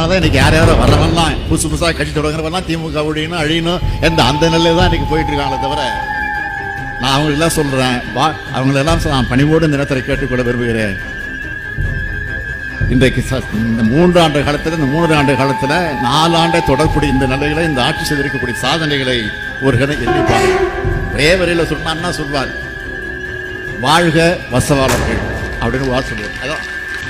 அதனால தான் இன்னைக்கு யார் யாரோ வரவெல்லாம் புதுசு புதுசாக கட்சி தொடங்குறவெல்லாம் திமுக ஒழியணும் அழியணும் எந்த அந்த நிலையில் தான் இன்னைக்கு போயிட்டு இருக்காங்களே தவிர நான் அவங்களெல்லாம் சொல்றேன். வா அவங்களெல்லாம் நான் பணிவோடு இந்த நேரத்தில் கேட்டுக்கொள்ள விரும்புகிறேன். இன்றைக்கு ச- இந்த மூன்று ஆண்டு காலத்தில் இந்த மூன்று ஆண்டு காலத்தில் நாலு ஆண்டை தொடரக்கூடிய இந்த நிலைகளை இந்த ஆட்சி செய்திருக்கக்கூடிய சாதனைகளை ஒரு கதை எண்ணி ஒரே வரையில் சொன்னான்னா சொல்வார் வாழ்க வசவாளர்கள் அப்படின்னு வா சொல்லுவார். அதான்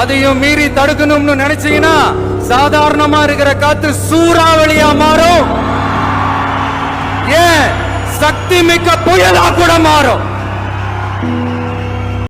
அதையும் மீறி தடுக்கணும்னு நினைச்சீங்கன்னா சாதாரணமா இருக்கிற காத்து சூறாவளியா மாறும். ஏன்? சக்தி மிக்க புயலா கூட மாறும்.